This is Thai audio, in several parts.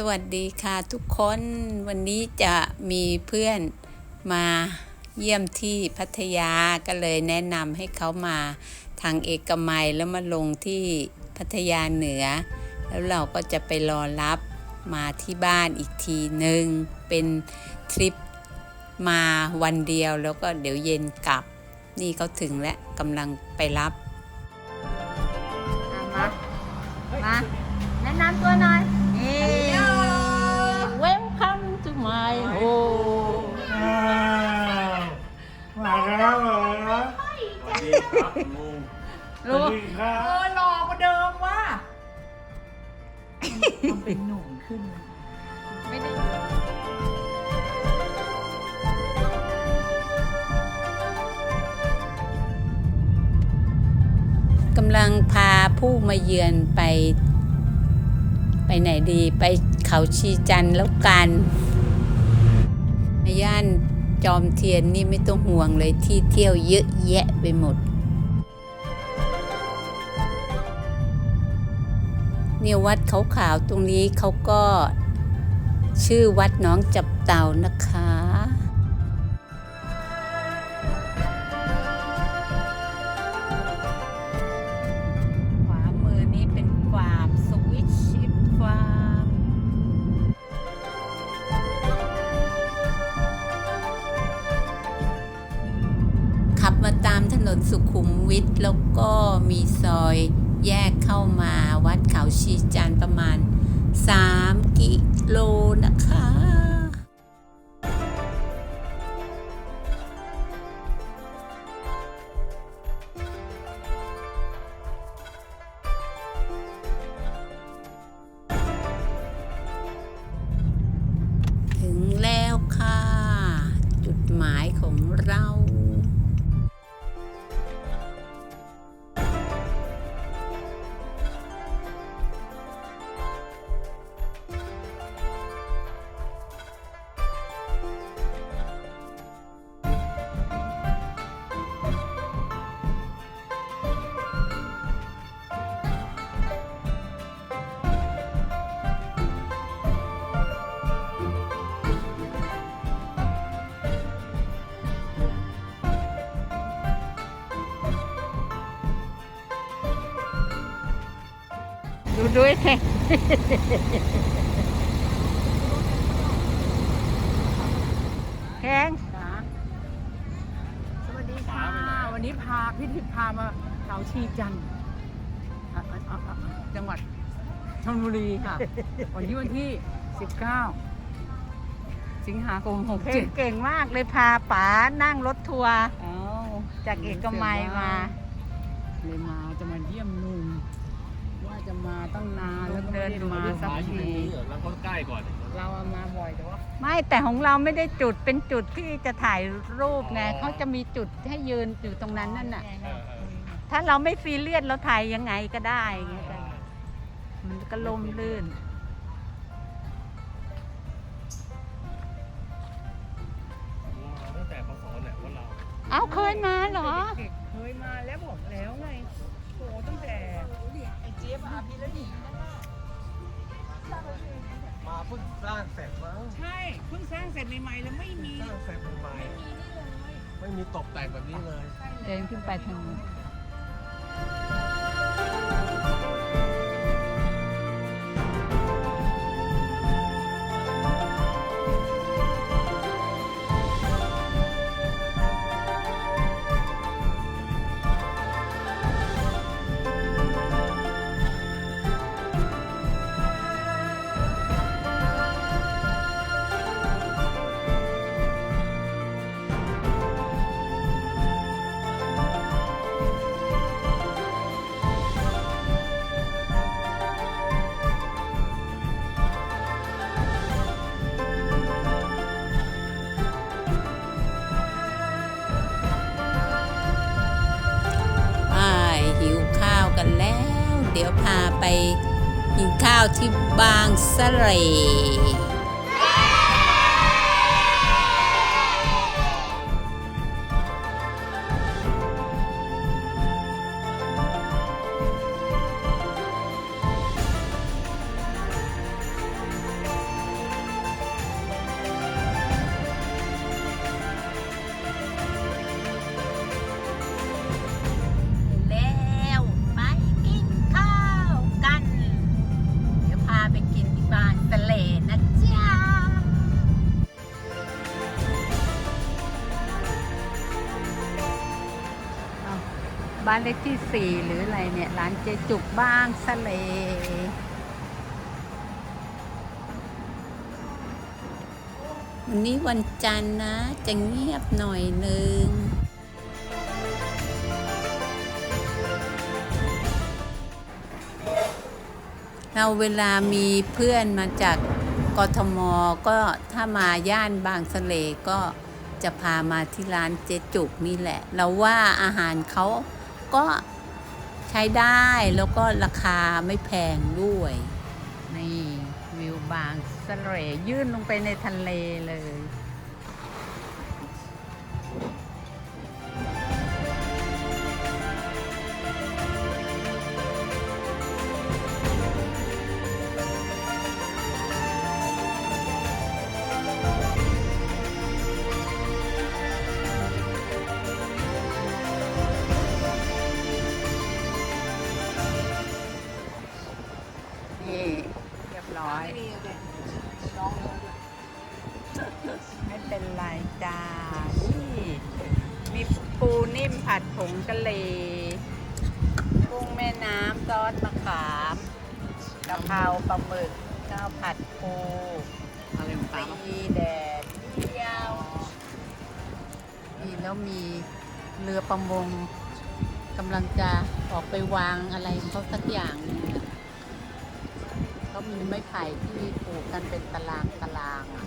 สวัสดีค่ะทุกคนวันนี้จะมีเพื่อนมาเยี่ยมที่พัทยาก็เลยแนะนำให้เขามาทางเอกมัยแล้วมาลงที่พัทยาเหนือ แล้วเราก็จะไปรอรับมาที่บ้านอีกทีหนึ่งเป็นทริปมาวันเดียวแล้วก็เดี๋ยวเย็นกลับ นี่เขาถึงแล้วกำลังไปรับ เป็นหนุ่มขึ้นไม่ได้กำลังพาผู้มาเยือนไป ไปไหนดีไปเขาชีจันแล้วกันในย่านจอมเทียนนี่ไม่ต้องห่วงเลยที่เที่ยวเยอะแยะไปหมด เนี่ยวัดเขาขาวๆตรงนี้เขาก็ชื่อวัดน้องจับเต่านะคะขวามือนี้เป็นฟามสวิตชิปฟาร์มขับมาตามถนนสุขุมวิทแล้วก็มีซอย แยกเข้ามาวัดเขาชีจันประมาณ ดูด้วยสิแข็งสวัสดีค่ะ วันนี้พาพี่ทิพย์พามาเขาชีจันทร์อะอะอะอะจังหวัดชลบุรีค่ะ วันนี้วันที่ 19 สิงหาคมเก่ง67เก่งมากเลยพาป๋านั่งรถทัวร์เอ้าจากเอกมัยมา เลยมาจะมาเยี่ยมลุง ว่าจะมาตั้งนานแล้วก็เดิไม่นได้มาสักทีแล้วก็ใกล้ก่อน เราเอามาบ่อยแต่ว่าไม่แต่ของเราไม่ได้จุดเป็นจุดที่จะถ่ายรูปไงเขาจะมีจุดให้ยืนอยู่ตรงนั้นนั่นน่ะ ถ้าเราไม่ซีเรียสเราถ่ายยังไงก็ได้ไงแต่มันก็ลมลื่นตั้งแต่ปศเนี่ยว่าเรา เอาเคยมาเหรอเด็กๆเคยมาแล้วบอกแล้วไงโหตั้งแต่ไอ้ เจี๊ยบอาพีแล้วนี่มาเพิ่งสร้างเสร็จมั้งใช่เพิ่งสร้างเสร็จใหม่ๆแล้วไม่มีสร้างเสร็จใหม่ๆไม่มีตกแต่งแบบนี้เลย เดินขึ้นไปทางนู้น กันแล้ว เดี๋ยวพาไปกินข้าวที่บางสะเลานเลขที่สี่หรืออะไรเนี่ย ร้านเจจุกบ้างสะเลวันนี้วันจันทร์นะ จะเงียบหน่อยหนึ่งเราเวลามีเพื่อนมาจากกทมก็ถ้ามาย่านบางสะเลก็จะพามาที่ร้านเจจุกนี่แหละ เราว่าอาหารเขา ก็ใช้ได้แล้วก็ราคาไม่แพงด้วย นี่ วิวบางสะเลยื่นลงไปในทะเลเลย กะหรี่กุ้งแม่น้ำซอสมะขามกะเพราปลาหมึกข้าวผัดปูอะไรของตามตีแดดเดียวนี่แล้วมีเรือประมงกำลังจะออกไปวางอะไรเขาสักอย่างนึงเขามีไม้ไผ่ที่ปลูกกันเป็นตารางตารางอะ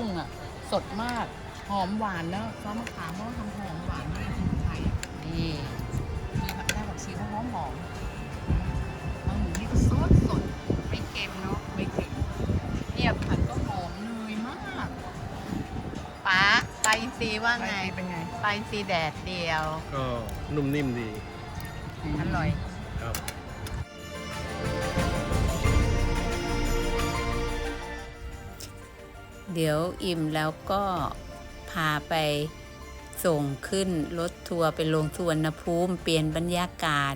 กุ้งอะ สดมาก หอมหวานแล้วซอสมะขามเขาทำหอมหวานมากสมุนไพรอะนี่มีผักแด้ผักชีเขาหอมหอมแล้วหมูนี่ก็สดสดไม่เค็มเนาะไม่เค็มเงียบผัดก็หอมเนยมากป๋าไปลาอินทรีว่าไงเป็นไงไปลาอินทรีแดดเดียว ก็นุ่มนิ่มดีอร่อยครับ เดี๋ยวอิ่มแล้วก็พาไปส่งขึ้นรถทัวร์ไปลงสุวรรณภูมิ เปลี่ยนบรรยากาศ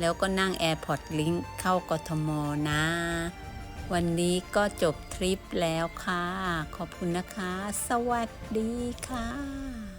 แล้วก็นั่งแอร์พอตลิงเข้ากทมนะ วันนี้ก็จบทริปแล้วค่ะ ขอบคุณนะคะ สวัสดีค่ะ